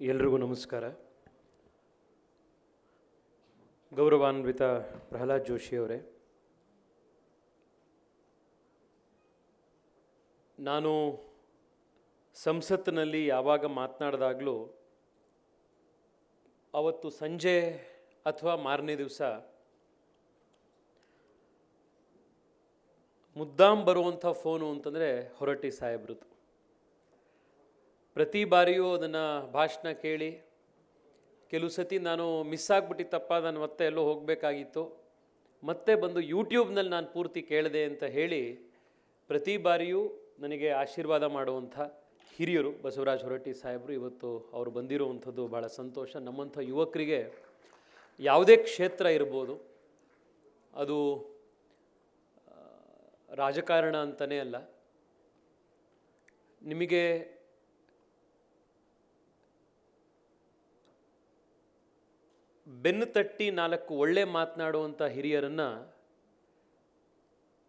ಎಲ್ರಿಗೂ ನಮಸ್ಕಾರ. ಗೌರವಾನ್ವಿತ ಪ್ರಹ್ಲಾದ್ ಜೋಶಿಯವರೇ ನಾನು ಸಂಸತ್ತಿನಲ್ಲಿ ಯಾವಾಗ ಮಾತನಾಡಿದಾಗಲೂ ಅವತ್ತು ಸಂಜೆ ಅಥವಾ ಮಾರನೇ ದಿವಸ ಮುದ್ದಾಂ ಬರುವಂಥ ಫೋನು ಅಂತಂದರೆ ಹೊರಟ್ಟಿ ಸಾಹೇಬ್ರದ್ದು. ಪ್ರತಿ ಬಾರಿಯೂ ಅದನ್ನು ಭಾಷಣ ಕೇಳಿ ಕೆಲವು ಸತಿ ನಾನು ಮಿಸ್ ಆಗಿಬಿಟ್ಟಿತ್ತಪ್ಪ ನಾನು ಮತ್ತೆ ಎಲ್ಲೋ ಹೋಗಬೇಕಾಗಿತ್ತು. ಮತ್ತೆ ಬಂದು ಯೂಟ್ಯೂಬ್ನಲ್ಲಿ ನಾನು ಪೂರ್ತಿ ಕೇಳಿದೆ ಅಂತ ಹೇಳಿ ಪ್ರತಿ ಬಾರಿಯೂ ನನಗೆ ಆಶೀರ್ವಾದ ಮಾಡುವಂಥ ಹಿರಿಯರು ಬಸವರಾಜ್ ಹೊರಟ್ಟಿ ಸಾಹೇಬರು ಇವತ್ತು ಅವರು ಬಂದಿರುವಂಥದ್ದು ಭಾಳ ಸಂತೋಷ. ನಮ್ಮಂಥ ಯುವಕರಿಗೆ ಯಾವುದೇ ಕ್ಷೇತ್ರ ಇರ್ಬೋದು, ಅದು ರಾಜಕಾರಣ ಅಂತಲೇ ಅಲ್ಲ. ನಿಮಗೆ ಬೆನ್ನು ತಟ್ಟಿ ನಾಲ್ಕು ಒಳ್ಳೆ ಮಾತನಾಡುವಂಥ ಹಿರಿಯರನ್ನು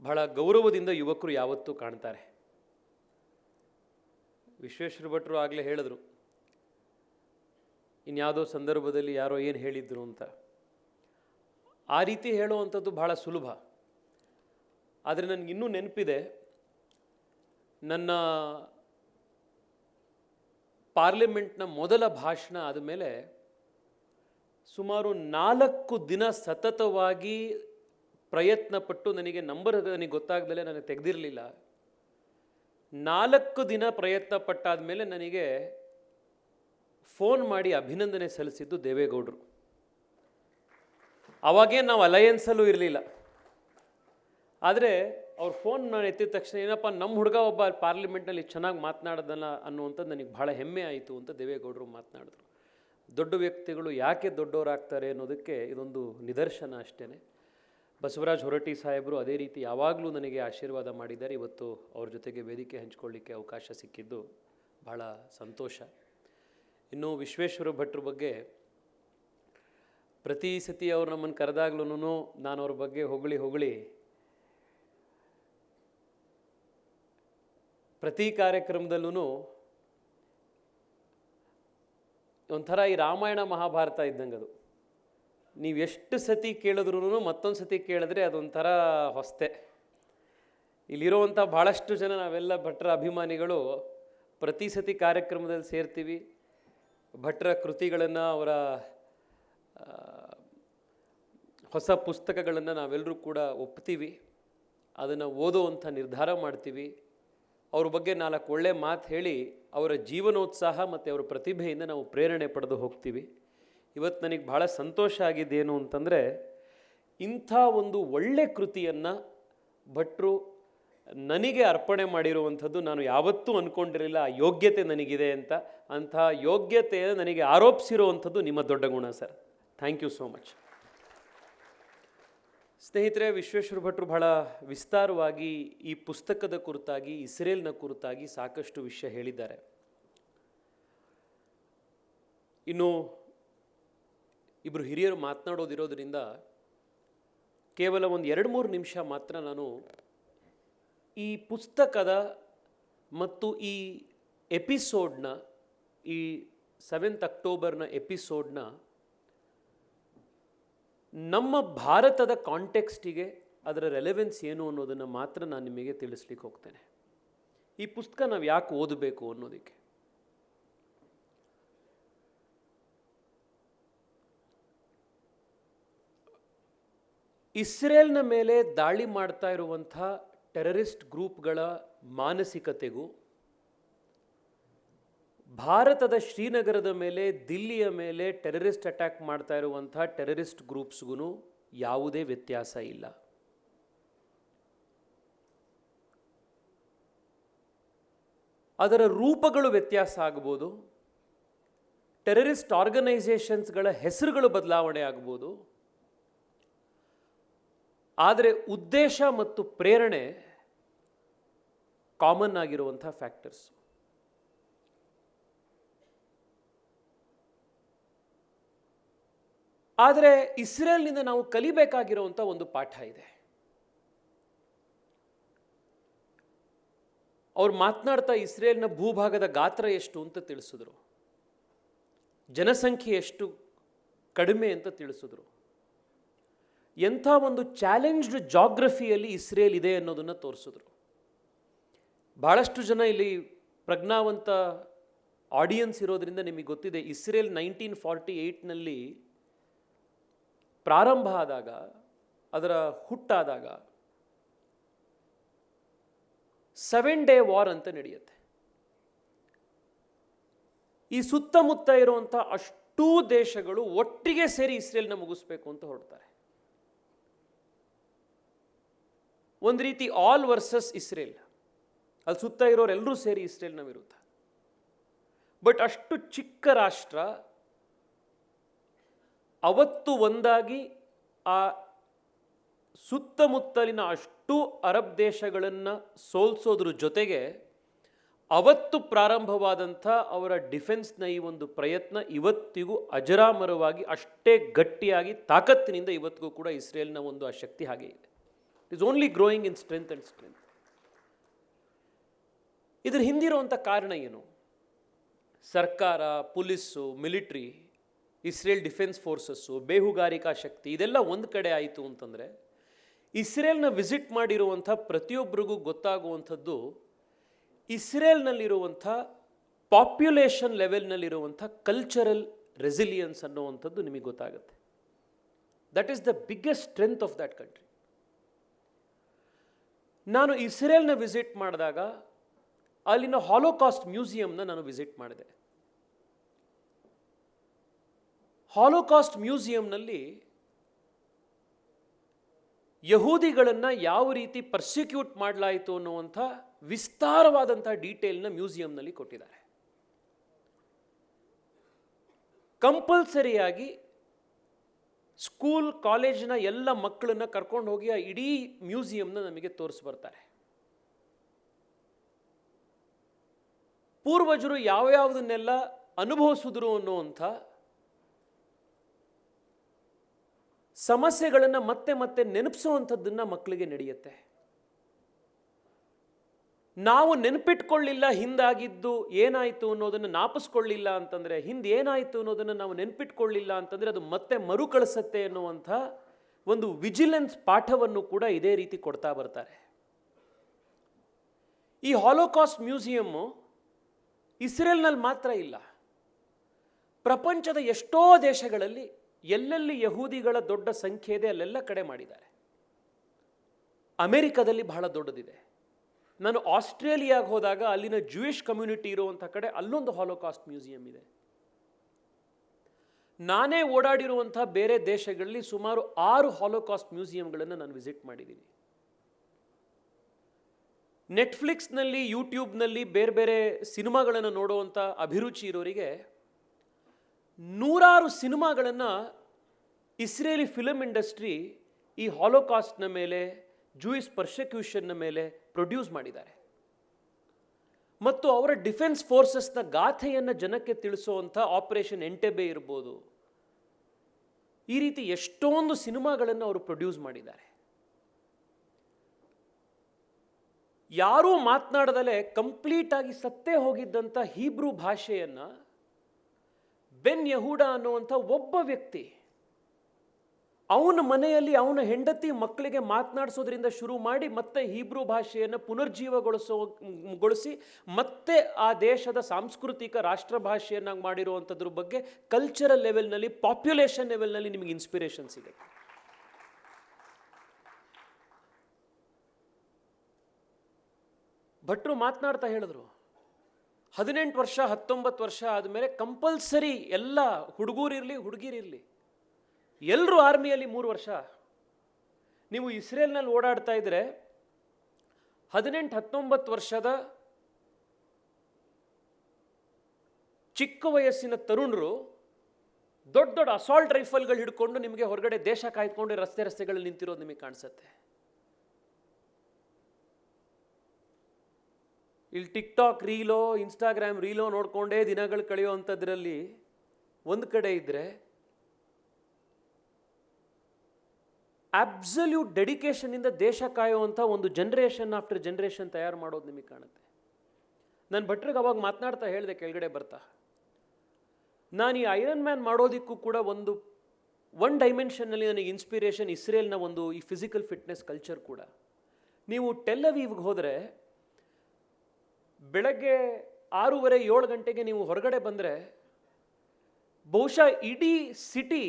ಬಹಳ ಗೌರವದಿಂದ ಯುವಕರು ಯಾವತ್ತೂ ಕಾಣ್ತಾರೆ. ವಿಶ್ವೇಶ್ವರ ಭಟ್ರು ಆಗಲೇ ಹೇಳಿದ್ರು ಇನ್ಯಾವುದೋ ಸಂದರ್ಭದಲ್ಲಿ ಯಾರೋ ಏನು ಹೇಳಿದ್ರು ಅಂತ. ಆ ರೀತಿ ಹೇಳುವಂಥದ್ದು ಬಹಳ ಸುಲಭ. ಆದರೆ ನನಗಿನ್ನೂ ನೆನಪಿದೆ, ನನ್ನ ಪಾರ್ಲಿಮೆಂಟ್ನ ಮೊದಲ ಭಾಷಣ ಆದಮೇಲೆ ಸುಮಾರು ನಾಲ್ಕು ದಿನ ಸತತವಾಗಿ ಪ್ರಯತ್ನ ಪಟ್ಟು ನನಗೆ ನಂಬರ್ ನನಗೆ ಗೊತ್ತಾಗ್ದಲೇ ನನಗೆ ತೆಗೆದಿರಲಿಲ್ಲ. ನಾಲ್ಕು ದಿನ ಪ್ರಯತ್ನ ಪಟ್ಟಾದ ನನಗೆ ಫೋನ್ ಮಾಡಿ ಅಭಿನಂದನೆ ಸಲ್ಲಿಸಿದ್ದು ದೇವೇಗೌಡರು. ಅವಾಗೇ ನಾವು ಅಲಯನ್ಸಲ್ಲೂ ಇರಲಿಲ್ಲ. ಆದರೆ ಅವ್ರು ಫೋನ್ ನಾನು ಎತ್ತಿದ ತಕ್ಷಣ ಏನಪ್ಪ ನಮ್ಮ ಹುಡುಗ ಒಬ್ಬ ಪಾರ್ಲಿಮೆಂಟ್ನಲ್ಲಿ ಚೆನ್ನಾಗಿ ಮಾತನಾಡ್ದಲ್ಲ ಅನ್ನುವಂಥದ್ದು ನನಗೆ ಭಾಳ ಹೆಮ್ಮೆ ಆಯಿತು ಅಂತ ದೇವೇಗೌಡರು ಮಾತನಾಡಿದ್ರು. ದೊಡ್ಡ ವ್ಯಕ್ತಿಗಳು ಯಾಕೆ ದೊಡ್ಡವರಾಗ್ತಾರೆ ಅನ್ನೋದಕ್ಕೆ ಇದೊಂದು ನಿದರ್ಶನ ಅಷ್ಟೇ ಬಸವರಾಜ್ ಹೊರಟ್ಟಿ ಸಾಹೇಬರು ಅದೇ ರೀತಿ ಯಾವಾಗಲೂ ನನಗೆ ಆಶೀರ್ವಾದ ಮಾಡಿದ್ದಾರೆ. ಇವತ್ತು ಅವ್ರ ಜೊತೆಗೆ ವೇದಿಕೆ ಹಂಚ್ಕೊಳ್ಳಿಕ್ಕೆ ಅವಕಾಶ ಸಿಕ್ಕಿದ್ದು ಭಾಳ ಸಂತೋಷ. ಇನ್ನು ವಿಶ್ವೇಶ್ವರ ಭಟ್ರ ಬಗ್ಗೆ ಪ್ರತಿ ಸತಿ ಅವ್ರು ನಮ್ಮನ್ನು ಕರೆದಾಗ್ಲೂ ನಾನು ಅವ್ರ ಬಗ್ಗೆ ಹೊಗಳಿ ಹೊಗಳಿ ಪ್ರತಿ ಕಾರ್ಯಕ್ರಮದಲ್ಲೂ ಒಂಥರ ಈ ರಾಮಾಯಣ ಮಹಾಭಾರತ ಇದ್ದಂಗೆ ಅದು. ನೀವು ಎಷ್ಟು ಸತಿ ಕೇಳಿದ್ರೂ ಮತ್ತೊಂದು ಸತಿ ಕೇಳಿದ್ರೆ ಅದೊಂಥರ ಹೊಸ್ತೆ. ಇಲ್ಲಿರುವಂಥ ಭಾಳಷ್ಟು ಜನ ನಾವೆಲ್ಲ ಭಟ್ರ ಅಭಿಮಾನಿಗಳು ಪ್ರತಿ ಸತಿ ಕಾರ್ಯಕ್ರಮದಲ್ಲಿ ಸೇರ್ತೀವಿ. ಭಟ್ರ ಕೃತಿಗಳನ್ನು ಅವರ ಹೊಸ ಪುಸ್ತಕಗಳನ್ನು ನಾವೆಲ್ಲರೂ ಕೂಡ ಒಪ್ತೀವಿ. ಅದನ್ನು ಓದೋವಂಥ ನಿರ್ಧಾರ ಮಾಡ್ತೀವಿ. ಅವ್ರ ಬಗ್ಗೆ ನಾಲ್ಕು ಒಳ್ಳೆ ಮಾತು ಹೇಳಿ ಅವರ ಜೀವನೋತ್ಸಾಹ ಮತ್ತು ಅವರ ಪ್ರತಿಭೆಯಿಂದ ನಾವು ಪ್ರೇರಣೆ ಪಡೆದು ಹೋಗ್ತೀವಿ. ಇವತ್ತು ನನಗೆ ಭಾಳ ಸಂತೋಷ ಆಗಿದ್ದೇನು ಅಂತಂದರೆ, ಇಂಥ ಒಂದು ಒಳ್ಳೆ ಕೃತಿಯನ್ನು ಭಟ್ರು ನನಗೆ ಅರ್ಪಣೆ ಮಾಡಿರುವಂಥದ್ದು ನಾನು ಯಾವತ್ತೂ ಅಂದ್ಕೊಂಡಿರಲಿಲ್ಲ ಆ ಯೋಗ್ಯತೆ ನನಗಿದೆ ಅಂತ. ಅಂಥ ಯೋಗ್ಯತೆ ನನಗೆ ಆರೋಪಿಸಿರುವಂಥದ್ದು ನಿಮ್ಮ ದೊಡ್ಡ ಗುಣ sir. Thank you so much. ಸ್ನೇಹಿತರೆ ವಿಶ್ವೇಶ್ವರ ಭಟ್ರು ಬಹಳ ವಿಸ್ತಾರವಾಗಿ ಈ ಪುಸ್ತಕದ ಕುರಿತಾಗಿ, ಇಸ್ರೇಲ್ನ ಕುರಿತಾಗಿ ಸಾಕಷ್ಟು ವಿಷಯ ಹೇಳಿದ್ದಾರೆ. ಇನ್ನು ಇಬ್ಬರು ಹಿರಿಯರು ಮಾತನಾಡೋದಿರೋದ್ರಿಂದ ಕೇವಲ ಒಂದು ಎರಡು ಮೂರು ನಿಮಿಷ ಮಾತ್ರ ನಾನು ಈ ಪುಸ್ತಕದ ಮತ್ತು ಈ ಎಪಿಸೋಡ್ನ, ಈ ಸೆವೆಂತ್ ಅಕ್ಟೋಬರ್ನ ಎಪಿಸೋಡ್ನ ನಮ್ಮ ಭಾರತದ ಕಾಂಟೆಕ್ಸ್ಟಿಗೆ ಅದರ ರೆಲೆವೆನ್ಸ್ ಏನು ಅನ್ನೋದನ್ನು ಮಾತ್ರ ನಾನು ನಿಮಗೆ ತಿಳಿಸ್ಲಿಕ್ಕೆ ಹೋಗ್ತೇನೆ. ಈ ಪುಸ್ತಕ ನಾವು ಯಾಕೆ ಓದಬೇಕು ಅನ್ನೋದಕ್ಕೆ? ಇಸ್ರೇಲ್ನ ಮೇಲೆ ದಾಳಿ ಮಾಡ್ತಾ ಇರುವಂಥ ಟೆರರಿಸ್ಟ್ ಗ್ರೂಪ್ಗಳ ಮಾನಸಿಕತೆಗೂ ಭಾರತದ ಶ್ರೀನಗರದ ಮೇಲೆ, ದಿಲ್ಲಿಯ ಮೇಲೆ ಟೆರರಿಸ್ಟ್ ಅಟ್ಯಾಕ್ ಮಾಡ್ತಾ ಇರುವಂಥ ಟೆರರಿಸ್ಟ್ ಗ್ರೂಪ್ಸ್ಗೂ ಯಾವುದೇ ವ್ಯತ್ಯಾಸ ಇಲ್ಲ. ಅದರ ರೂಪಗಳು ವ್ಯತ್ಯಾಸ ಆಗ್ಬೋದು. ಟೆರರಿಸ್ಟ್ ಆರ್ಗನೈಸೇಷನ್ಸ್ಗಳ ಹೆಸರುಗಳು ಬದಲಾವಣೆ ಆಗ್ಬೋದು. ಆದರೆ ಉದ್ದೇಶ ಮತ್ತು ಪ್ರೇರಣೆ ಕಾಮನ್ ಆಗಿರುವಂಥ ಫ್ಯಾಕ್ಟರ್ಸ್. ಆದರೆ ಇಸ್ರೇಲ್ನಿಂದ ನಾವು ಕಲಿಬೇಕಾಗಿರುವಂಥ ಒಂದು ಪಾಠ ಇದೆ. ಅವ್ರು ಮಾತನಾಡ್ತಾ ಇಸ್ರೇಲ್ನ ಭೂಭಾಗದ ಗಾತ್ರ ಎಷ್ಟು ಅಂತ ತಿಳಿಸಿದ್ರು. ಜನಸಂಖ್ಯೆ ಎಷ್ಟು ಕಡಿಮೆ ಅಂತ ತಿಳಿಸಿದ್ರು. ಎಂಥ ಒಂದು ಚಾಲೆಂಜ್ಡ್ ಜಾಗ್ರಫಿಯಲ್ಲಿ ಇಸ್ರೇಲ್ ಇದೆ ಅನ್ನೋದನ್ನು ತೋರಿಸಿದ್ರು. ಭಾಳಷ್ಟು ಜನ ಇಲ್ಲಿ ಪ್ರಜ್ಞಾವಂತ ಆಡಿಯನ್ಸ್ ಇರೋದ್ರಿಂದ ನಿಮಗೆ ಗೊತ್ತಿದೆ, ಇಸ್ರೇಲ್ ನೈನ್ಟೀನ್ ಫಾರ್ಟಿ ಏಯ್ಟ್ನಲ್ಲಿ ಪ್ರಾರಂಭ ಆದಾಗ, ಅದರ ಹುಟ್ಟಾದಾಗ ಸೆವೆನ್ ಡೇ ವಾರ್ ಅಂತ ನಡೆಯುತ್ತೆ. ಈ ಸುತ್ತಮುತ್ತ ಇರುವಂಥ ಅಷ್ಟೂ ದೇಶಗಳು ಒಟ್ಟಿಗೆ ಸೇರಿ ಇಸ್ರೇಲ್ನ ಮುಗಿಸ್ಬೇಕು ಅಂತ ಹೊರಡ್ತಾರೆ. ಒಂದು ರೀತಿ ಆಲ್ ವರ್ಸಸ್ ಇಸ್ರೇಲ್. ಅಲ್ಲಿ ಸುತ್ತ ಇರೋರೆಲ್ಲರೂ ಸೇರಿ ಇಸ್ರೇಲ್ನ ವಿರುದ್ಧ. ಬಟ್ ಅಷ್ಟು ಚಿಕ್ಕ ರಾಷ್ಟ್ರ ಅವತ್ತು ಒಂದಾಗಿ ಆ ಸುತ್ತಮುತ್ತಲಿನ ಅಷ್ಟು ಅರಬ್ ದೇಶಗಳನ್ನು ಸೋಲ್ಸೋದ್ರ ಜೊತೆಗೆ ಅವತ್ತು ಪ್ರಾರಂಭವಾದಂಥ ಅವರ ಡಿಫೆನ್ಸ್ನ ಈ ಒಂದು ಪ್ರಯತ್ನ ಇವತ್ತಿಗೂ ಅಜರಾಮರವಾಗಿ ಅಷ್ಟೇ ಗಟ್ಟಿಯಾಗಿ ತಾಕತ್ತಿನಿಂದ ಇವತ್ತಿಗೂ ಕೂಡ ಇಸ್ರೇಲ್ನ ಒಂದು ಆ ಶಕ್ತಿ ಹಾಗೆ ಇದೆ. Is only growing in strength and strength ಇದ್ರ ಹಿಂದಿರುವಂಥ ಕಾರಣ ಏನು? ಸರ್ಕಾರ, police, military Israel defence forces ಬೇಹುಗಾರಿಕಾ ಶಕ್ತಿ, ಇದೆಲ್ಲ ಒಂದು ಕಡೆ ಆಯಿತು ಅಂತಂದರೆ, ಇಸ್ರೇಲ್ನ ವಿಸಿಟ್ ಮಾಡಿರುವಂಥ ಪ್ರತಿಯೊಬ್ಬರಿಗೂ ಗೊತ್ತಾಗುವಂಥದ್ದು ಇಸ್ರೇಲ್ನಲ್ಲಿರುವಂಥ ಪಾಪ್ಯುಲೇಷನ್ ಲೆವೆಲ್ನಲ್ಲಿರುವಂಥ ಕಲ್ಚರಲ್ ರೆಸಿಲಿಯನ್ಸ್ ಅನ್ನುವಂಥದ್ದು ನಿಮಗೆ ಗೊತ್ತಾಗುತ್ತೆ. That is the biggest strength of that country ನಾನು ಇಸ್ರೇಲ್ನ ವಿಸಿಟ್ ಮಾಡಿದಾಗ, ಅಲ್ಲಿನ ಹಾಲೋಕಾಸ್ಟ್ ಮ್ಯೂಸಿಯಂನ ನಾನು ವಿಸಿಟ್ ಮಾಡಿದೆ. ಹಾಲೋಕಾಸ್ಟ್ ಮ್ಯೂಸಿಯಂನಲ್ಲಿ ಯಹೂದಿಗಳನ್ನು ಯಾವ ರೀತಿ ಪರ್ಸಿಕ್ಯೂಟ್ ಮಾಡಲಾಯಿತು ಅನ್ನುವಂಥ ವಿಸ್ತಾರವಾದಂಥ ಡೀಟೇಲ್ನ ಮ್ಯೂಸಿಯಂನಲ್ಲಿ ಕೊಟ್ಟಿದ್ದಾರೆ. ಕಂಪಲ್ಸರಿಯಾಗಿ ಸ್ಕೂಲ್ ಕಾಲೇಜಿನ ಎಲ್ಲ ಮಕ್ಕಳನ್ನು ಕರ್ಕೊಂಡು ಹೋಗಿ ಆ ಇಡೀ ಮ್ಯೂಸಿಯಂನ ನಮಗೆ ತೋರಿಸ್ಬರ್ತಾರೆ ಪೂರ್ವಜರು ಯಾವ್ಯಾವುದನ್ನೆಲ್ಲ ಅನುಭವಿಸಿದ್ರು ಅನ್ನುವಂಥ ಸಮಸ್ಯೆಗಳನ್ನು ಮತ್ತೆ ಮತ್ತೆ ನೆನಪಿಸುವಂಥದ್ದನ್ನು ಮಕ್ಕಳಿಗೆ ನಡೆಯುತ್ತೆ. ನಾವು ನೆನಪಿಟ್ಕೊಳ್ಳಿಲ್ಲ ಹಿಂದಾಗಿದ್ದು ಏನಾಯಿತು ಅನ್ನೋದನ್ನು ನಾಪಿಸ್ಕೊಳ್ಳಿಲ್ಲ ಅಂತಂದರೆ, ಹಿಂದೆ ಏನಾಯಿತು ಅನ್ನೋದನ್ನು ನಾವು ನೆನಪಿಟ್ಕೊಳ್ಳಿಲ್ಲ ಅಂತಂದರೆ ಅದು ಮತ್ತೆ ಮರುಕಳಿಸತ್ತೆ ಅನ್ನುವಂಥ ಒಂದು ವಿಜಿಲೆನ್ಸ್ ಪಾಠವನ್ನು ಕೂಡ ಇದೇ ರೀತಿ ಕೊಡ್ತಾ ಬರ್ತಾರೆ. ಈ ಹಾಲೋಕಾಸ್ಟ್ ಮ್ಯೂಸಿಯಮ್ಮು ಇಸ್ರೇಲ್ನಲ್ಲಿ ಮಾತ್ರ ಇಲ್ಲ. ಪ್ರಪಂಚದ ಎಷ್ಟೋ ದೇಶಗಳಲ್ಲಿ ಎಲ್ಲೆಲ್ಲಿ ಯಹೂದಿಗಳ ದೊಡ್ಡ ಸಂಖ್ಯೆ ಇದೆ, ಅಲ್ಲೆಲ್ಲ ಕಡೆ ಮಾಡಿದ್ದಾರೆ. ಅಮೆರಿಕದಲ್ಲಿ ಬಹಳ ದೊಡ್ಡದಿದೆ. ನಾನು ಆಸ್ಟ್ರೇಲಿಯಾಗೆ ಹೋದಾಗ ಅಲ್ಲಿನ ಜೂಯಿಷ್ ಕಮ್ಯುನಿಟಿ ಇರುವಂಥ ಕಡೆ ಅಲ್ಲೊಂದು ಹಾಲೋಕಾಸ್ಟ್ ಮ್ಯೂಸಿಯಂ ಇದೆ. ನಾನೇ ಓಡಾಡಿರುವಂಥ ಬೇರೆ ದೇಶಗಳಲ್ಲಿ ಸುಮಾರು ಆರು ಹಾಲೋಕಾಸ್ಟ್ ಮ್ಯೂಸಿಯಂಗಳನ್ನು ನಾನು ವಿಸಿಟ್ ಮಾಡಿದ್ದೀನಿ. ನೆಟ್ಫ್ಲಿಕ್ಸ್ನಲ್ಲಿ ಯೂಟ್ಯೂಬ್ನಲ್ಲಿ ಬೇರೆ ಬೇರೆ ಸಿನಿಮಾಗಳನ್ನು ನೋಡುವಂಥ ಅಭಿರುಚಿ ಇರೋರಿಗೆ ನೂರಾರು ಸಿನಿಮಾಗಳನ್ನು ಇಸ್ರೇಲಿ ಫಿಲಮ್ ಇಂಡಸ್ಟ್ರಿ ಈ ಹಾಲೋಕಾಸ್ಟ್ನ ಮೇಲೆ ಜೂಯಿಸ್ ಪರ್ಸೆಕ್ಯೂಷನ್ನ ಮೇಲೆ ಪ್ರೊಡ್ಯೂಸ್ ಮಾಡಿದ್ದಾರೆ. ಮತ್ತು ಅವರ ಡಿಫೆನ್ಸ್ ಫೋರ್ಸಸ್ನ ಗಾಥೆಯನ್ನು ಜನಕ್ಕೆ ತಿಳಿಸುವಂಥ ಆಪರೇಷನ್ ಎಂಟೆಬೆ ಇರ್ಬೋದು. ಈ ರೀತಿ ಎಷ್ಟೊಂದು ಸಿನಿಮಾಗಳನ್ನು ಅವರು ಪ್ರೊಡ್ಯೂಸ್ ಮಾಡಿದ್ದಾರೆ. ಯಾರೂ ಮಾತನಾಡದಲೇ ಕಂಪ್ಲೀಟಾಗಿ ಸತ್ತೇ ಹೋಗಿದ್ದಂಥ ಹೀಬ್ರೂ ಭಾಷೆಯನ್ನು ಬೆನ್ ಯಹೂಡ ಅನ್ನುವಂಥ ಒಬ್ಬ ವ್ಯಕ್ತಿ ಅವನ ಮನೆಯಲ್ಲಿ ಅವನ ಹೆಂಡತಿ ಮಕ್ಕಳಿಗೆ ಮಾತನಾಡಿಸೋದ್ರಿಂದ ಶುರು ಮಾಡಿ ಮತ್ತೆ ಹೀಬ್ರೂ ಭಾಷೆಯನ್ನು ಪುನರ್ಜೀವಗೊಳಿಸೋ ಗೊಳಿಸಿ ಮತ್ತೆ ಆ ದೇಶದ ಸಾಂಸ್ಕೃತಿಕ ರಾಷ್ಟ್ರ ಭಾಷೆಯನ್ನಾಗಿ ಮಾಡಿರುವಂಥದ್ರ ಬಗ್ಗೆ ಕಲ್ಚರಲ್ ಲೆವೆಲ್ನಲ್ಲಿ ಪಾಪ್ಯುಲೇಷನ್ ಲೆವೆಲ್ನಲ್ಲಿ ನಿಮಗೆ ಇನ್ಸ್ಪಿರೇಷನ್ ಸಿಗುತ್ತೆ. ಭಟ್ರು ಮಾತನಾಡ್ತಾ ಹೇಳಿದ್ರು ಹದಿನೆಂಟು ವರ್ಷ, ಹತ್ತೊಂಬತ್ತು ವರ್ಷ ಆದಮೇಲೆ ಕಂಪಲ್ಸರಿ ಎಲ್ಲ ಹುಡುಗರಿರಲಿ ಹುಡುಗಿರಿರಲಿ ಎಲ್ಲರೂ ಆರ್ಮಿಯಲ್ಲಿ ಮೂರು ವರ್ಷ. ನೀವು ಇಸ್ರೇಲ್ನಲ್ಲಿ ಓಡಾಡ್ತಾ ಇದ್ದರೆ ಹದಿನೆಂಟು, ಹತ್ತೊಂಬತ್ತು ವರ್ಷದ ಚಿಕ್ಕ ವಯಸ್ಸಿನ ತರುಣರು ದೊಡ್ಡ ದೊಡ್ಡ ಅಸಾಲ್ಟ್ ರೈಫಲ್ಗಳು ಹಿಡ್ಕೊಂಡು ನಿಮಗೆ ಹೊರಗಡೆ ದೇಶ ಕಾಯ್ದುಕೊಂಡು ರಸ್ತೆ ರಸ್ತೆಗಳಲ್ಲಿ ನಿಂತಿರೋದು ನಿಮಗೆ ಕಾಣಿಸುತ್ತೆ. ಇಲ್ಲಿ ಟಿಕ್ ಟಾಕ್ ರೀಲೋ ಇನ್ಸ್ಟಾಗ್ರಾಮ್ ರೀಲೋ ನೋಡಿಕೊಂಡೇ ದಿನಗಳು ಕಳೆಯೋ ಅಂಥದ್ರಲ್ಲಿ ಒಂದು ಕಡೆ ಇದ್ದರೆ ಅಬ್ಸಲ್ಯೂಟ್ ಡೆಡಿಕೇಶನಿಂದ ದೇಶ ಕಾಯುವಂಥ ಒಂದು ಜನ್ರೇಷನ್ ಆಫ್ಟರ್ ಜನ್ರೇಷನ್ ತಯಾರು ಮಾಡೋದು ನಿಮಗೆ ಕಾಣುತ್ತೆ. ನಾನು ಭಟ್ರಿಗೆ ಅವಾಗ ಮಾತನಾಡ್ತಾ ಹೇಳಿದೆ, ಕೆಳಗಡೆ ಬರ್ತಾ. ನಾನು ಈ ಐರನ್ ಮ್ಯಾನ್ ಮಾಡೋದಕ್ಕೂ ಕೂಡ ಒಂದು ಒನ್ ಡೈಮೆನ್ಷನ್ನಲ್ಲಿ ನನಗೆ ಇನ್ಸ್ಪಿರೇಷನ್ ಇಸ್ರೇಲ್ನ ಒಂದು ಈ ಫಿಸಿಕಲ್ ಫಿಟ್ನೆಸ್ ಕಲ್ಚರ್ ಕೂಡ. ನೀವು ಟೆಲ್ಲವೀವ್ಗೆ ಹೋದರೆ ಬೆಳಗ್ಗೆ ಆರೂವರೆ ಏಳು ಗಂಟೆಗೆ ನೀವು ಹೊರಗಡೆ ಬಂದರೆ ಬಹುಶಃ ಇಡೀ ಸಿಟಿ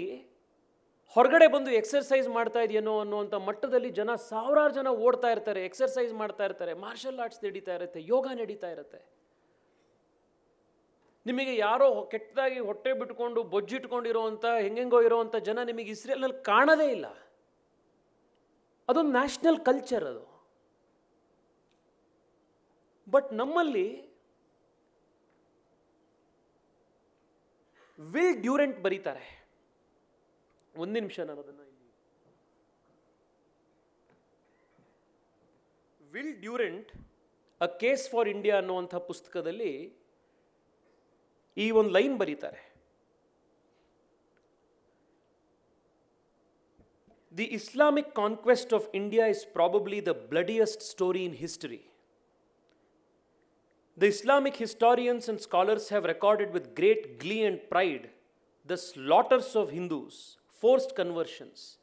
ಹೊರಗಡೆ ಬಂದು ಎಕ್ಸರ್ಸೈಸ್ ಮಾಡ್ತಾ ಇದೆಯೇನೋ ಅನ್ನುವಂಥ ಮಟ್ಟದಲ್ಲಿ ಜನ ಸಾವಿರಾರು ಜನ ಓಡ್ತಾ ಇರ್ತಾರೆ, ಎಕ್ಸರ್ಸೈಸ್ ಮಾಡ್ತಾ ಇರ್ತಾರೆ ಮಾರ್ಷಲ್ ಆರ್ಟ್ಸ್ ನಡೀತಾ ಇರುತ್ತೆ, ಯೋಗ ನಡೀತಾ ಇರುತ್ತೆ. ನಿಮಗೆ ಯಾರೋ ಕೆಟ್ಟದಾಗಿ ಹೊಟ್ಟೆ ಬಿಟ್ಕೊಂಡು ಬೊಜ್ಜಿಟ್ಕೊಂಡಿರೋವಂಥ ಹೆಂಗೆಂಗೋ ಇರೋವಂಥ ಜನ ನಿಮಗೆ ಇಸ್ರೇಲ್ನಲ್ಲಿ ಕಾಣದೇ ಇಲ್ಲ. ಅದೊಂದು ನ್ಯಾಷನಲ್ ಕಲ್ಚರ್ ಅದು. ಬಟ್ ನಮ್ಮಲ್ಲಿ ವಿಲ್ ಡ್ಯೂರೆಂಟ್ ಬರೀತಾರೆ. ಒಂದು ನಿಮಿಷ ನಾನು ಅದನ್ನು ಇಲ್ಲಿ Will Durant a case for India ಅನ್ನುವಂಥ ಪುಸ್ತಕದಲ್ಲಿ ಈ ಒಂದು ಲೈನ್ ಬರೀತಾರೆ. The Islamic conquest of India is probably the bloodiest story in history The Islamic historians and scholars have recorded with great glee and pride the slaughters of Hindus, forced conversions,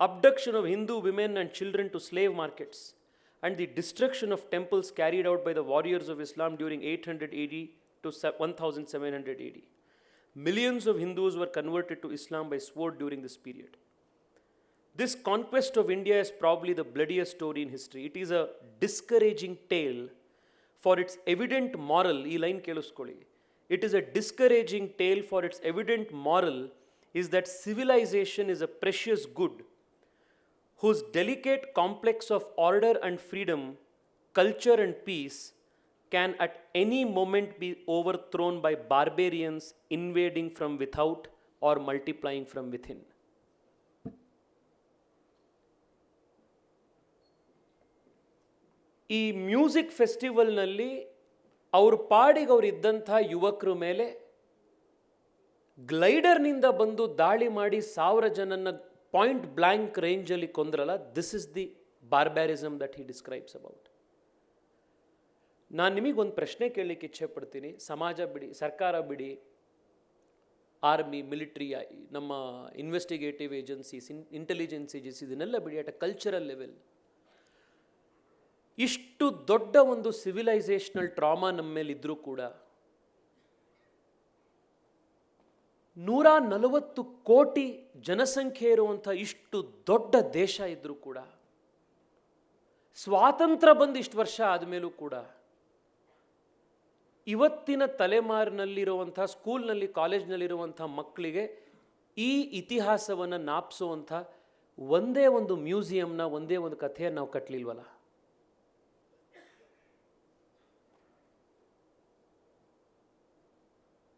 abduction of Hindu women and children to slave markets, and the destruction of temples carried out by the warriors of Islam during 800 AD to se- 1700 AD. Millions of Hindus were converted to Islam by sword during this period. This conquest of India is probably the bloodiest story in history. It is a discouraging tale for its evident moral. ಈ line ಕೇಳಿಸ್ಕೊಳ್ಳಿ it is a discouraging tale for its evident moral is that civilization is a precious good whose delicate complex of order and freedom, culture and peace can at any moment be overthrown by barbarians invading from without or multiplying from within. ಈ music ಫೆಸ್ಟಿವಲ್ನಲ್ಲಿ ಅವ್ರ ಪಾಡಿಗೆ ಅವ್ರು ಇದ್ದಂಥ ಯುವಕರ ಮೇಲೆ ಗ್ಲೈಡರ್ನಿಂದ ಬಂದು ದಾಳಿ ಮಾಡಿ ಸಾವಿರ ಜನನ ಪಾಯಿಂಟ್ ಬ್ಲ್ಯಾಂಕ್ ರೇಂಜಲ್ಲಿ ಕೊಂದ್ರಲ್ಲ this is the barbarism that he describes about ನಾನು ನಿಮಗೊಂದು ಪ್ರಶ್ನೆ ಕೇಳಲಿಕ್ಕೆ ಇಚ್ಛೆ ಪಡ್ತೀನಿ ಸಮಾಜ ಬಿಡಿ, ಸರ್ಕಾರ ಬಿಡಿ ಆರ್ಮಿ ಮಿಲಿಟ್ರಿ ನಮ್ಮ ಇನ್ವೆಸ್ಟಿಗೇಟಿವ್ ಏಜೆನ್ಸೀಸ್ ಇಂಟೆಲಿಜೆನ್ಸ್ ಏಜೆನ್ಸೀಸ್ ಇದನ್ನೆಲ್ಲ ಬಿಡಿ ಅಟ್ ಅ ಕಲ್ಚರಲ್ ಲೆವೆಲ್ ಇಷ್ಟು ದೊಡ್ಡ ಒಂದು ಸಿವಿಲೈಸೇಷನಲ್ ಟ್ರಾಮಾ ನಮ್ಮ ಮೇಲೆ ಇದ್ರೂ ಕೂಡ ನೂರ ನಲವತ್ತು ಕೋಟಿ ಜನಸಂಖ್ಯೆ ಇರುವಂಥ ಇಷ್ಟು ದೊಡ್ಡ ದೇಶ ಇದ್ದರೂ ಕೂಡ, ಸ್ವಾತಂತ್ರ್ಯ ಬಂದು ಇಷ್ಟು ವರ್ಷ ಆದಮೇಲೂ ಕೂಡ, ಇವತ್ತಿನ ತಲೆಮಾರಿನಲ್ಲಿರುವಂಥ, ಸ್ಕೂಲ್ನಲ್ಲಿ, ಕಾಲೇಜ್ನಲ್ಲಿರುವಂಥ ಮಕ್ಕಳಿಗೆ ಈ ಇತಿಹಾಸವನ್ನು ನಾಪಿಸುವಂಥ ಒಂದೇ ಒಂದು ಮ್ಯೂಸಿಯಂನ, ಒಂದೇ ಒಂದು ಕಥೆಯನ್ನು ನಾವು ಕಟ್ಟಲಿಲ್ವಲ್ಲ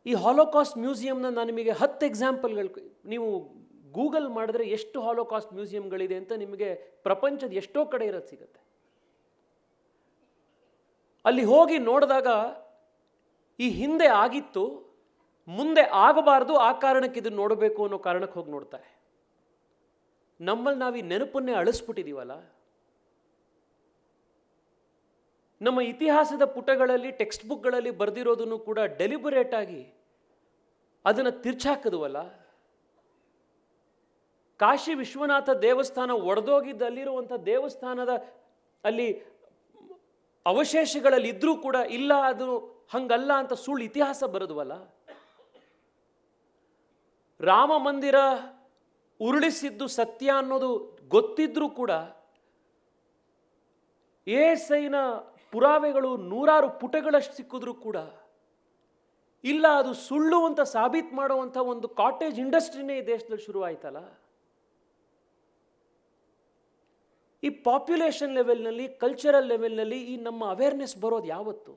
ಈ ಹಾಲೋಕಾಸ್ಟ್ ಮ್ಯೂಸಿಯಂನ ನಾನು ನಿಮಗೆ ಹತ್ತು ಎಕ್ಸಾಂಪಲ್ಗಳು ನೀವು ಗೂಗಲ್ ಮಾಡಿದ್ರೆ ಎಷ್ಟು ಹಾಲೋಕಾಸ್ಟ್ ಮ್ಯೂಸಿಯಂಗಳಿದೆ ಅಂತ ನಿಮಗೆ ಪ್ರಪಂಚದ ಎಷ್ಟೋ ಕಡೆ ಇರೋದು ಸಿಗುತ್ತೆ. ಅಲ್ಲಿ ಹೋಗಿ ನೋಡಿದಾಗ ಈ ಹಿಂದೆ ಆಗಿತ್ತು, ಮುಂದೆ ಆಗಬಾರ್ದು, ಆ ಕಾರಣಕ್ಕೆ ಇದನ್ನು ನೋಡಬೇಕು ಅನ್ನೋ ಕಾರಣಕ್ಕೆ ಹೋಗಿ ನೋಡ್ತಾರೆ. ನಮ್ಮಲ್ಲಿ ನಾವು ಈ ನೆನಪನ್ನೇ ಅಳಿಸ್ಬಿಟ್ಟಿದ್ದೀವಲ್ಲ ನಮ್ಮ ಇತಿಹಾಸದ ಪುಟಗಳಲ್ಲಿ ಟೆಕ್ಸ್ಟ್ ಬುಕ್ಗಳಲ್ಲಿ ಬರೆದಿರೋದನ್ನು ಕೂಡ ಡೆಲಿಬರೇಟ್ ಆಗಿ ಅದನ್ನು ತಿರ್ಚಾಕದವಲ್ಲ? ಕಾಶಿ ವಿಶ್ವನಾಥ ದೇವಸ್ಥಾನ ಒಡೆದೋಗಿದ್ದು ಅಲ್ಲಿರುವಂಥ ದೇವಸ್ಥಾನದ ಅಲ್ಲಿ ಅವಶೇಷಗಳಲ್ಲಿ ಇದ್ರೂ ಕೂಡ ಇಲ್ಲ, ಅದು ಹಂಗಲ್ಲ ಅಂತ ಸುಳ್ಳು ಇತಿಹಾಸ ಬರೆದ್ವಲ್ಲ? ರಾಮ ಮಂದಿರ ಉರುಳಿಸಿದ್ದು ಸತ್ಯ ಅನ್ನೋದು ಗೊತ್ತಿದ್ರೂ ಕೂಡ, ಏಸೈನ ಪುರಾವೆಗಳು ನೂರಾರು ಪುಟಗಳಷ್ಟು ಸಿಕ್ಕಿದ್ರೂ ಕೂಡ ಇಲ್ಲ, ಅದು ಸುಳ್ಳು ಅಂತ ಸಾಬೀತು ಮಾಡುವಂಥ ಒಂದು ಕಾಟೇಜ್ ಇಂಡಸ್ಟ್ರಿನೇ ಈ ದೇಶದಲ್ಲಿ ಶುರುವಾಯ್ತಲ್ಲ? ಈ ಪಾಪ್ಯುಲೇಷನ್ ಲೆವೆಲ್ನಲ್ಲಿ ಕಲ್ಚರಲ್ ಲೆವೆಲ್ನಲ್ಲಿ ಈ ನಮ್ಮ ಅವೇರ್ನೆಸ್ ಬರೋದು ಯಾವತ್ತು?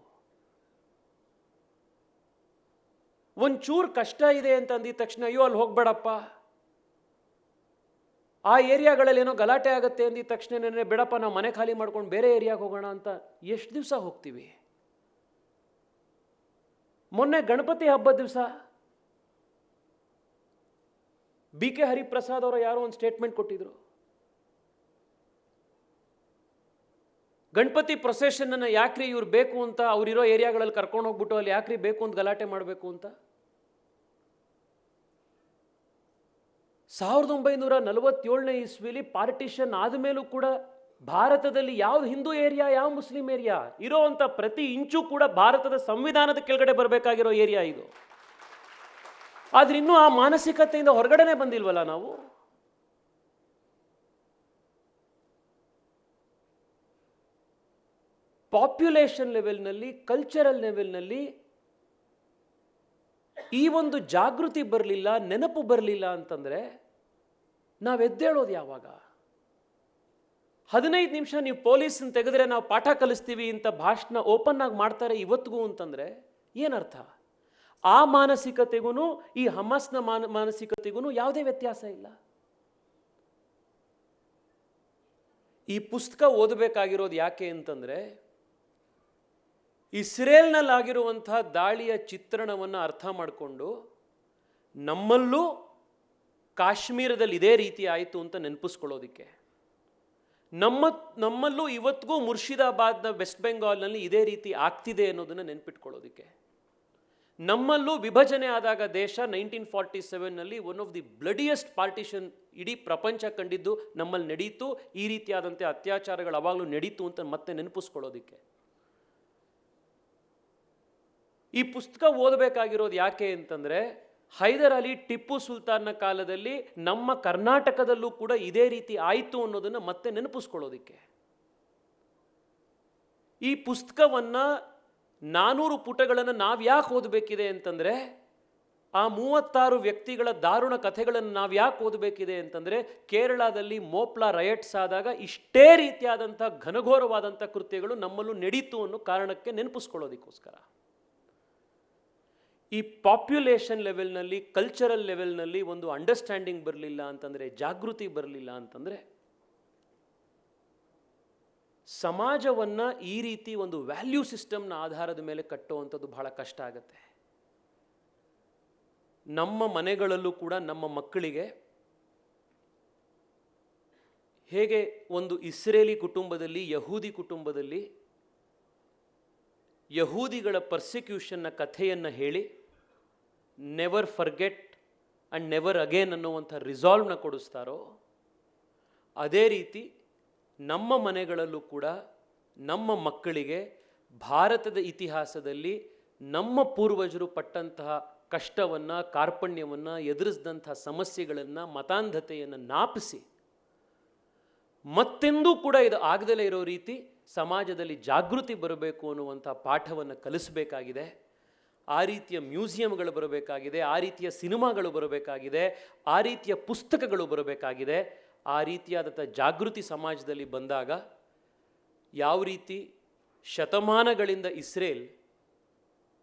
ಒಂಚೂರು ಕಷ್ಟ ಇದೆ ಅಂತ ಅಂದಿದ ತಕ್ಷಣ, ಅಯ್ಯೋ, ಅಲ್ಲಿ ಹೋಗ್ಬೇಡಪ್ಪ. ಆ ಏರಿಯಾಗಳಲ್ಲಿ ಏನೋ ಗಲಾಟೆ ಆಗುತ್ತೆ ಅಂದಿದ ತಕ್ಷಣ ಬೇಡಪ್ಪ, ನಾವು ಮನೆ ಖಾಲಿ ಮಾಡ್ಕೊಂಡು ಬೇರೆ ಏರಿಯಾಗೆ ಹೋಗೋಣ ಅಂತ ಎಷ್ಟು ದಿವಸ ಹೋಗ್ತೀವಿ? ಮೊನ್ನೆ ಗಣಪತಿ ಹಬ್ಬದ ದಿವಸ ಬಿ ಕೆ ಹರಿಪ್ರಸಾದ್ ಅವರು ಯಾರೋ ಒಂದು ಸ್ಟೇಟ್ಮೆಂಟ್ ಕೊಟ್ಟಿದ್ರು. ಗಣಪತಿ ಪ್ರೊಸೆಷನನ್ನು ಯಾಕ್ರಿ ಇವ್ರು ಬೇಕು ಅಂತ ಅವರಿರೋ ಏರಿಯಾಗಳಲ್ಲಿ ಕರ್ಕೊಂಡು ಹೋಗ್ಬಿಟ್ಟು ಅಲ್ಲಿ ಯಾಕ್ರಿ ಬೇಕು ಅಂತ ಗಲಾಟೆ ಮಾಡಬೇಕು ಅಂತ. ಸಾವಿರದ ಒಂಬೈನೂರ ನಲವತ್ತೇಳನೇ ಇಸ್ವಿಲಿ ಪಾರ್ಟಿಷನ್ ಆದಮೇಲೂ ಕೂಡ ಭಾರತದಲ್ಲಿ ಯಾವ ಹಿಂದೂ ಏರಿಯಾ, ಯಾವ ಮುಸ್ಲಿಂ ಏರಿಯಾ ಇರೋವಂಥ ಪ್ರತಿ ಇಂಚು ಕೂಡ ಭಾರತದ ಸಂವಿಧಾನದ ಕೆಳಗಡೆ ಬರಬೇಕಾಗಿರೋ ಏರಿಯಾ ಇದು. ಆದ್ರೆ ಇನ್ನೂ ಆ ಮಾನಸಿಕತೆಯಿಂದ ಹೊರಗಡೆನೆ ಬಂದಿಲ್ವಲ್ಲ ನಾವು? ಪಾಪ್ಯುಲೇಷನ್ ಲೆವೆಲ್ನಲ್ಲಿ ಕಲ್ಚರಲ್ ಲೆವೆಲ್ನಲ್ಲಿ ಈ ಒಂದು ಜಾಗೃತಿ ಬರಲಿಲ್ಲ, ನೆನಪು ಬರಲಿಲ್ಲ ಅಂತಂದ್ರೆ ನಾವು ಎದ್ದೇಳೋದು ಯಾವಾಗ? ಹದಿನೈದು ನಿಮಿಷ ನೀವು ಪೊಲೀಸನ್ನ ತೆಗೆದ್ರೆ ನಾವು ಪಾಠ ಕಲಿಸ್ತೀವಿ ಅಂತ ಭಾಷಣ ಓಪನ್ ಆಗಿ ಮಾಡ್ತಾರೆ ಇವತ್ತಿಗೂ ಅಂತಂದರೆ ಏನರ್ಥ? ಆ ಮಾನಸಿಕತೆಗೂ ಈ ಹಮಾಸ್ನ ಮಾನ ಮಾನಸಿಕತೆಗೂ ಯಾವುದೇ ವ್ಯತ್ಯಾಸ ಇಲ್ಲ. ಈ ಪುಸ್ತಕ ಓದಬೇಕಾಗಿರೋದು ಯಾಕೆ ಅಂತಂದರೆ, ಇಸ್ರೇಲ್ನಲ್ಲಾಗಿರುವಂಥ ದಾಳಿಯ ಚಿತ್ರಣವನ್ನು ಅರ್ಥ ಮಾಡಿಕೊಂಡು ನಮ್ಮಲ್ಲೂ ಕಾಶ್ಮೀರದಲ್ಲಿ ಇದೇ ರೀತಿ ಆಯಿತು ಅಂತ ನೆನಪಿಸ್ಕೊಳ್ಳೋದಕ್ಕೆ. ನಮ್ಮ, ನಮ್ಮಲ್ಲೂ ಇವತ್ತಿಗೂ ಮುರ್ಷಿದಾಬಾದ್ನ ವೆಸ್ಟ್ ಬೆಂಗಾಲ್ನಲ್ಲಿ ಇದೇ ರೀತಿ ಆಗ್ತಿದೆ ಅನ್ನೋದನ್ನು ನೆನ್ಪಿಟ್ಕೊಳ್ಳೋದಿಕ್ಕೆ. ನಮ್ಮಲ್ಲೂ ವಿಭಜನೆ ಆದಾಗ ದೇಶ nineteen forty ಸೆವೆನ್ನಲ್ಲಿ one of the bloodiest partition ಇಡೀ ಪ್ರಪಂಚ ಕಂಡಿದ್ದು ನಮ್ಮಲ್ಲಿ ನಡೀತು, ಈ ರೀತಿಯಾದಂತೆ ಅತ್ಯಾಚಾರಗಳು ಅವಾಗಲೂ ನಡೀತು ಅಂತ ಮತ್ತೆ ನೆನಪಿಸ್ಕೊಳ್ಳೋದಕ್ಕೆ. ಈ ಪುಸ್ತಕ ಓದಬೇಕಾಗಿರೋದು ಯಾಕೆ ಅಂತಂದ್ರೆ ಹೈದರ್ ಅಲಿ ಟಿಪ್ಪು ಸುಲ್ತಾನ್ನ ಕಾಲದಲ್ಲಿ ನಮ್ಮ ಕರ್ನಾಟಕದಲ್ಲೂ ಕೂಡ ಇದೇ ರೀತಿ ಆಯಿತು ಅನ್ನೋದನ್ನು ಮತ್ತೆ ನೆನಪಿಸ್ಕೊಳ್ಳೋದಿಕ್ಕೆ. ಈ ಪುಸ್ತಕವನ್ನು ನಾನೂರು ಪುಟಗಳನ್ನು ನಾವು ಯಾಕೆ ಓದಬೇಕಿದೆ ಅಂತಂದರೆ, ಆ ಮೂವತ್ತಾರು ವ್ಯಕ್ತಿಗಳ ದಾರುಣ ಕಥೆಗಳನ್ನು ನಾವು ಯಾಕೆ ಓದಬೇಕಿದೆ ಅಂತಂದರೆ, ಕೇರಳದಲ್ಲಿ ಮೋಪ್ಲ ರಯಟ್ಸ್ ಆದಾಗ ಇಷ್ಟೇ ರೀತಿಯಾದಂಥ ಘನಘೋರವಾದಂಥ ಕೃತ್ಯಗಳು ನಮ್ಮಲ್ಲೂ ನಡೀತು ಅನ್ನೋ ಕಾರಣಕ್ಕೆ ನೆನಪಿಸ್ಕೊಳ್ಳೋದಕ್ಕೋಸ್ಕರ. ಈ ಪಾಪ್ಯುಲೇಷನ್ ಲೆವೆಲ್ನಲ್ಲಿ ಕಲ್ಚರಲ್ ಲೆವೆಲ್ನಲ್ಲಿ ಒಂದು ಅಂಡರ್ಸ್ಟ್ಯಾಂಡಿಂಗ್ ಬರಲಿಲ್ಲ ಅಂತಂದರೆ, ಜಾಗೃತಿ ಬರಲಿಲ್ಲ ಅಂತಂದರೆ, ಸಮಾಜವನ್ನು ಈ ರೀತಿ ಒಂದು ವ್ಯಾಲ್ಯೂ ಸಿಸ್ಟಮ್ನ ಆಧಾರದ ಮೇಲೆ ಕಟ್ಟುವಂಥದ್ದು ಬಹಳ ಕಷ್ಟ ಆಗುತ್ತೆ. ನಮ್ಮ ಮನೆಗಳಲ್ಲೂ ಕೂಡ ನಮ್ಮ ಮಕ್ಕಳಿಗೆ ಹೇಗೆ ಒಂದು ಇಸ್ರೇಲಿ ಕುಟುಂಬದಲ್ಲಿ, ಯಹೂದಿ ಕುಟುಂಬದಲ್ಲಿ ಯಹೂದಿಗಳ ಪರ್ಸಿಕ್ಯೂಷನ್ನ ಕಥೆಯನ್ನು ಹೇಳಿ never forget and never again ಅನ್ನುವಂಥ ರಿಸಾಲ್ವ್ನ ಕೊಡಿಸ್ತಾರೋ, ಅದೇ ರೀತಿ ನಮ್ಮ ಮನೆಗಳಲ್ಲೂ ಕೂಡ ನಮ್ಮ ಮಕ್ಕಳಿಗೆ ಭಾರತದ ಇತಿಹಾಸದಲ್ಲಿ ನಮ್ಮ ಪೂರ್ವಜರು ಪಟ್ಟಂತಹ ಕಷ್ಟವನ್ನು, ಕಾರ್ಪಣ್ಯವನ್ನು, ಎದುರಿಸಿದಂಥ ಸಮಸ್ಯೆಗಳನ್ನು, ಮತಾಂಧತೆಯನ್ನು ನಾಪಿಸಿ, ಮತ್ತೆಂದೂ ಕೂಡ ಇದು ಆಗದಲೇ ಇರೋ ರೀತಿ ಸಮಾಜದಲ್ಲಿ ಜಾಗೃತಿ ಬರಬೇಕು ಅನ್ನುವಂಥ ಪಾಠವನ್ನು ಕಲಿಸಬೇಕಾಗಿದೆ. ಆ ರೀತಿಯ ಮ್ಯೂಸಿಯಂಗಳು ಬರಬೇಕಾಗಿದೆ, ಆ ರೀತಿಯ ಸಿನಿಮಾಗಳು ಬರಬೇಕಾಗಿದೆ, ಆ ರೀತಿಯ ಪುಸ್ತಕಗಳು ಬರಬೇಕಾಗಿದೆ. ಆ ರೀತಿಯಾದಂಥ ಜಾಗೃತಿ ಸಮಾಜದಲ್ಲಿ ಬಂದಾಗ ಯಾವ ರೀತಿ ಶತಮಾನಗಳಿಂದ ಇಸ್ರೇಲ್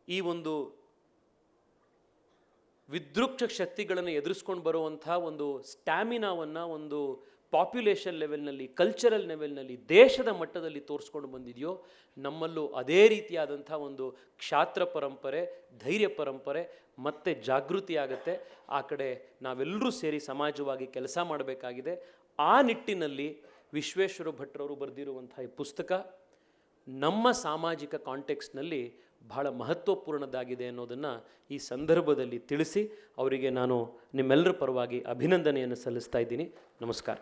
ಈ ಒಂದು ವಿದೃಕ್ಷ ಶಕ್ತಿಗಳನ್ನು ಎದುರಿಸ್ಕೊಂಡು ಬರುವಂಥ ಒಂದು ಸ್ಟ್ಯಾಮಿನಾವನ್ನು, ಒಂದು ಪಾಪ್ಯುಲೇಷನ್ ಲೆವೆಲ್ನಲ್ಲಿ ಕಲ್ಚರಲ್ ಲೆವೆಲ್ನಲ್ಲಿ ದೇಶದ ಮಟ್ಟದಲ್ಲಿ ತೋರಿಸ್ಕೊಂಡು ಬಂದಿದೆಯೋ, ನಮ್ಮಲ್ಲೂ ಅದೇ ರೀತಿಯಾದಂಥ ಒಂದು ಕ್ಷಾತ್ರ ಪರಂಪರೆ, ಧೈರ್ಯ ಪರಂಪರೆ ಮತ್ತೆ ಜಾಗೃತಿ ಆಗುತ್ತೆ. ಆ ಕಡೆ ನಾವೆಲ್ಲರೂ ಸೇರಿ ಸಮಾಜವಾಗಿ ಕೆಲಸ ಮಾಡಬೇಕಾಗಿದೆ. ಆ ನಿಟ್ಟಿನಲ್ಲಿ ವಿಶ್ವೇಶ್ವರ ಭಟ್ರವರು ಬರೆದಿರುವಂಥ ಈ ಪುಸ್ತಕ ನಮ್ಮ ಸಾಮಾಜಿಕ ಕಾಂಟೆಕ್ಸ್ನಲ್ಲಿ ಬಹಳ ಮಹತ್ವಪೂರ್ಣದಾಗಿದೆ ಅನ್ನೋದನ್ನು ಈ ಸಂದರ್ಭದಲ್ಲಿ ತಿಳಿಸಿ, ಅವರಿಗೆ ನಾನು ನಿಮ್ಮೆಲ್ಲರ ಪರವಾಗಿ ಅಭಿನಂದನೆಯನ್ನು ಸಲ್ಲಿಸ್ತಾ ಇದ್ದೀನಿ. ನಮಸ್ಕಾರ.